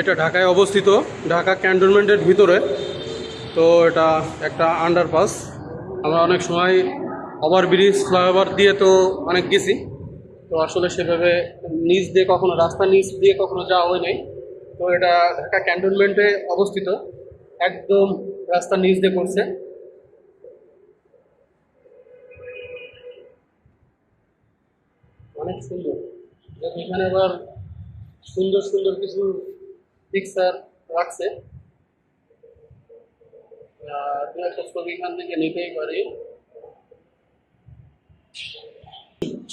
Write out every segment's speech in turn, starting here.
এটা ঢাকায় অবস্থিত। ঢাকা ক্যান্টনমেন্টের ভিতরে। তো এটা একটা আন্ডারপাস আমরা অনেক সময় ওভার ব্রিজ ফ্লাইওভার দিয়ে তো অনেক গেছি। তো আসলে সেভাবে নিচ দিয়ে কখনো রাস্তা নিচ দিয়ে কখনো যাওয়া হয় নাই। তো এটা ঢাকা ক্যান্টনমেন্টে অবস্থিত। একদম রাস্তা নিচ দিয়ে করছে অনেক সুন্দর। এখানে আবার সুন্দর সুন্দর কিছু পিকচার রাখছে দু একটা ছবি এখান থেকে নিতেই পারি।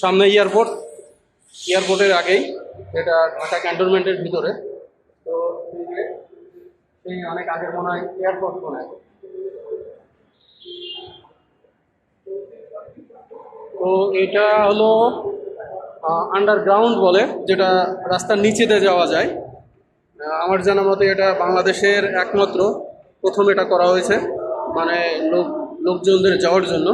সামনে এয়ারপোর্ট এয়ারপোর্টের আগেই। এটা ঢাকা ক্যান্টনমেন্টের ভিতরে। তো সেই অনেক আগের মনে হয় এয়ারপোর্ট মনে হয়। তো এটা হলো আন্ডারগ্রাউন্ড বলে, যেটা রাস্তার নিচেতে যাওয়া যায়। আমার জানা মতে এটা বাংলাদেশের একমাত্র প্রথম এটা করা হয়েছে মানে লোক, লোকজনদের যাওয়ার জন্য।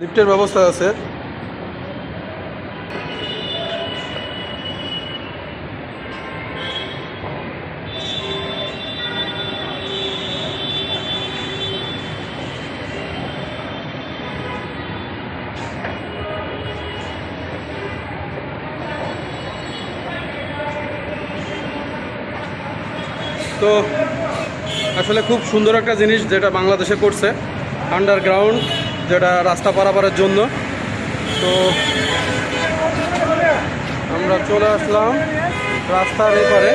লিফটের ব্যবস্থা আছে। তো আসলে খুব সুন্দর একটা জিনিস যেটা বাংলাদেশে করছে আন্ডারগ্রাউন্ড যেটা রাস্তা পারাপারের জন্য। তো আমরা চলে আসলাম রাস্তার এপারে